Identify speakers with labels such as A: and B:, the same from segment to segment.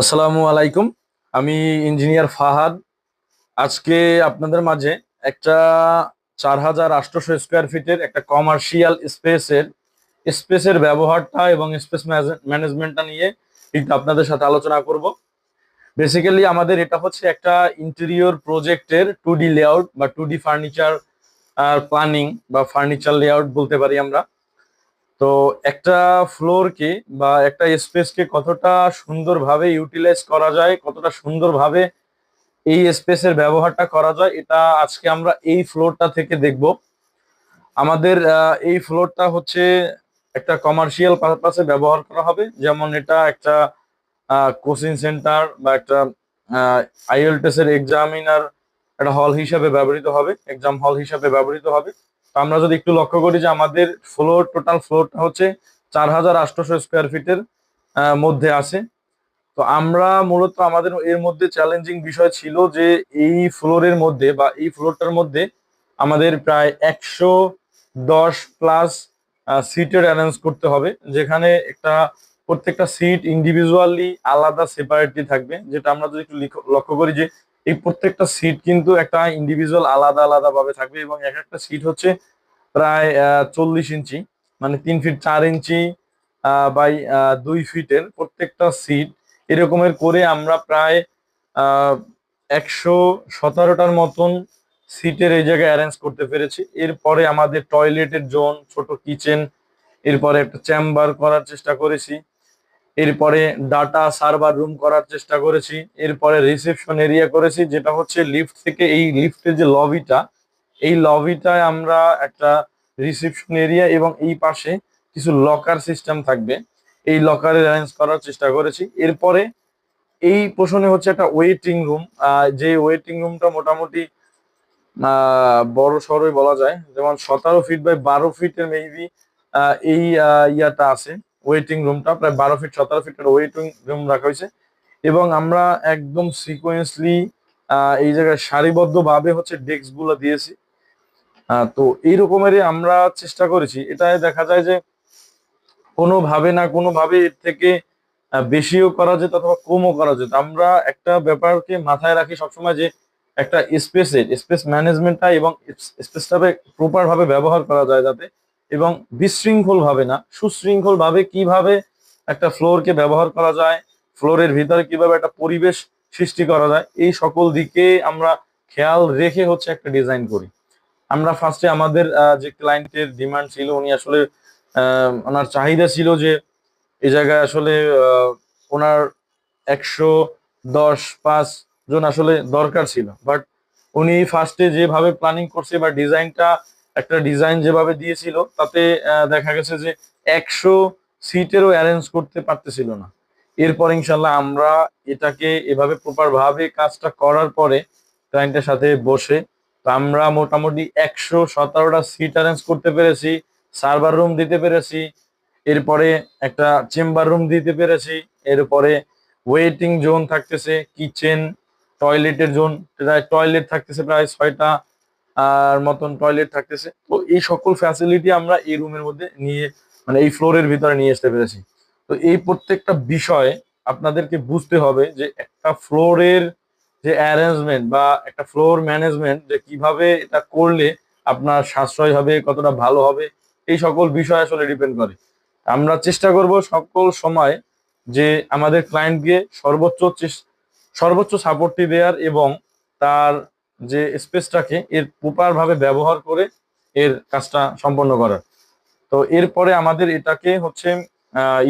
A: আসসালামু আলাইকুম। আমি ইঞ্জিনিয়ার ফাহাদ। আজকে আপনাদের মাঝে একটা চার হাজার আটশোশো স্কোয়ার ফিটের একটা কমার্শিয়াল স্পেসের স্পেসের ব্যবহারটা এবং স্পেস ম্যানেজমেন্টটা নিয়ে একটু আপনাদের সাথে আলোচনা করব। বেসিক্যালি আমাদের এটা হচ্ছে একটা ইন্টেরিয়র প্রজেক্টের টু ডি লেআউট বা টু ডি ফার্নিচার প্ল্যানিং বা ফার্নিচার লেআউট বলতে পারি আমরা। তো একটা ফ্লোরকে বা একটা স্পেসকে কতটা সুন্দরভাবে ইউটিলাইজ করা যায়, কতটা সুন্দরভাবে এই স্পেসের ব্যবহারটা করা যায়, এটা আজকে আমরা এই ফ্লোরটা থেকে দেখব। আমাদের এই ফ্লোরটা হচ্ছে একটা কমার্শিয়াল পারপাসে ব্যবহার করা হবে। যেমন এটা একটা কোচিং সেন্টার বা একটা আইএলটিএস এর এক্সামিনার একটা হল হিসাবে ব্যবহৃত হবে এক্সাম হল হিসাবে ব্যবহৃত হবে। আমরা যদি একটু লক্ষ্য করি যে আমাদের ফ্লোর টোটাল ফ্লোরটা হচ্ছে চার হাজার আটশোশো স্কোয়ার ফিটের মধ্যে আছে। তো আমরা মূলত আমাদের এর মধ্যে চ্যালেঞ্জিং বিষয় ছিল যে এই ফ্লোরের মধ্যে বা এই ফ্লোরটার মধ্যে আমাদের প্রায় একশো দশ প্লাস সিটের অ্যারেঞ্জ করতে হবে, যেখানে একটা প্রত্যেকটা সিট ইন্ডিভিজুয়ালি আলাদা সেপারেটলি থাকবে, যেটা আমরা যদি একটু লক্ষ্য করি যে এই প্রত্যেকটা সিট কিন্তু একটা ইন্ডিভিজুয়াল আলাদা আলাদা ভাবে থাকবে এবং এক একটা সিট হচ্ছে প্রায় চল্লিশ ইঞ্চি মানে তিন ফিট চার ইঞ্চি বাই দুই ফিটের প্রত্যেকটা সিট এরকমের করে আমরা প্রায় একশো সতেরোটার মতন সিটের এই জায়গায় অ্যারেঞ্জ করতে পেরেছি। এরপরে আমাদের টয়লেটের জোন ছোট কিচেন এরপরে একটা চেম্বার করার চেষ্টা করেছি। এরপরে ডাটা সার্ভার রুম করার চেষ্টা করেছি, এরপরে রিসেপশন এরিয়া করেছি, যেটা হচ্ছে লিফট থেকে এই লিফটের যে লবিটা এই লবিটায় আমরা একটা রিসেপশন এরিয়া এবং এই পাশে কিছু লকার সিস্টেম থাকবে। এই লকারে অ্যারেঞ্জ করার চেষ্টা করেছি। এরপরে এই পোষণে হচ্ছে একটা ওয়েটিং রুম যে ওয়েটিং রুমটা মোটামুটি বড় সড়ই বলা যায়, যেমন সতেরো ফিট বাই বারো ফিটের মেবি এই ইয়াটা আছে। ওয়েটিং রুমটা প্রায় বারো ফিট সতেরো ফিটের ওয়েটিং রুম রাখা হয়েছে। এবং আমরা একদম সিকোয়েন্সলি এই জায়গায় সারিবদ্ধ ভাবে হচ্ছে ডেস্কগুলো দিয়েছি তো এই রকমেরই আমরা চেষ্টা করেছি। এটাই দেখা যায় যে কোনোভাবে না কোনোভাবে এর থেকে বেশিও করা যেত অথবা কমও করা যেত। আমরা একটা ব্যাপারকে মাথায় রাখি সবসময় যে একটা স্পেসের স্পেস ম্যানেজমেন্টটা এবং স্পেসটাকে প্রপার ভাবে ব্যবহার করা যায় যাতে এবং বিশৃঙ্খল ভাবে না সুশৃঙ্খল ভাবে কীভাবে একটা ফ্লোরকে ব্যবহার করা যায়, ফ্লোরের ভিতরে কীভাবে একটা পরিবেশ সৃষ্টি করা যায়, এই সকল দিকে আমরা খেয়াল রেখে হচ্ছে একটা ডিজাইন করি। আমরা ফার্স্টে আমাদের যে ক্লায়েন্টের ডিমান্ড ছিল, উনি আসলে ওনার চাহিদা ছিল যে এই জায়গায় আসলে ওনার একশো দশ পাঁচ জন আসলে দরকার ছিল। বাট উনি ফার্স্টে যেভাবে প্ল্যানিং করছে বা ডিজাইনটা একটা ডিজাইন যেভাবে দিয়েছিল, তাতে দেখা গেছে যে একশো সিটেরও অ্যারেঞ্জ করতে পারতেছিল না। এরপর ইনশাল্লাহ আমরা এটাকে এভাবে প্রপার ভাবে কাজটা করার পরে ক্লায়েন্টের সাথে বসে তো আমরা মোটামুটি একশো সতেরোটা সিট অ্যারেঞ্জ করতে পেরেছি সার্ভার রুম দিতে পেরেছি, এরপরে একটা চেম্বার রুম দিতে পেরেছি, এরপরে ওয়েটিং জোন থাকতেছে কিচেন টয়লেটের জোন টয়লেট থাকতেছে প্রায় ছয়টা আর মতন টয়লেট থাকতেছে। তো এই সকল ফ্যাসিলিটি আমরা এই রুমের মধ্যে নিয়ে মানে এই ফ্লোরের ভিতরে নিয়ে আসতে পেরেছি। তো এই প্রত্যেকটা বিষয় আপনাদেরকে বুঝতে হবে যে একটা ফ্লোরের যে অ্যারেঞ্জমেন্ট বা একটা ফ্লোর ম্যানেজমেন্ট যে কীভাবে এটা করলে আপনার সাশ্রয় হবে, কতটা ভালো হবে, এই সকল বিষয় আসলে ডিপেন্ড করে। আমরা চেষ্টা করব সকল সময় যে আমাদের ক্লায়েন্টকে সর্বোচ্চ সর্বোচ্চ সাপোর্টটি দেওয়ার এবং তার যে স্পেসটাকে এর প্রপার ভাবে ব্যবহার করে এর কাজটা সম্পন্ন করার তো এরপরে আমাদের এটাকে হচ্ছে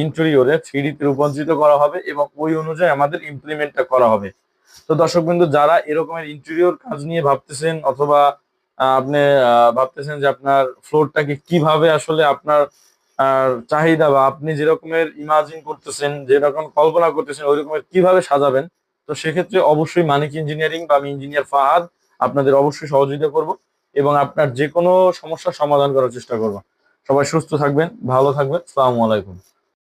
A: ইন্টেরিয়রে থ্রি তে রূপান্তরিত করা হবে এবং ওই অনুযায়ী আমাদের ইমপ্লিমেন্টটা করা হবে। তো দর্শক বিন্দু যারা এরকমের ইন্টেরিয়র কাজ নিয়ে ভাবতেছেন অথবা আপনি ভাবতেছেন যে আপনার ফ্লোরটাকে কীভাবে আসলে আপনার চাহিদা বা আপনি যেরকমের ইমাজিন করতেছেন যেরকম কল্পনা করতেছেন, ওই রকমের কীভাবে সাজাবেন, তো সেক্ষেত্রে অবশ্যই মানিক ইঞ্জিনিয়ারিং বা আমি ইঞ্জিনিয়ার ফাহাদ আপনাদের অবশ্যই সহযোগিতা করব এবং আপনার যে কোনো সমস্যার সমাধান করার চেষ্টা করব। সবাই সুস্থ থাকবেন, ভালো থাকবেন। আসসালামু আলাইকুম।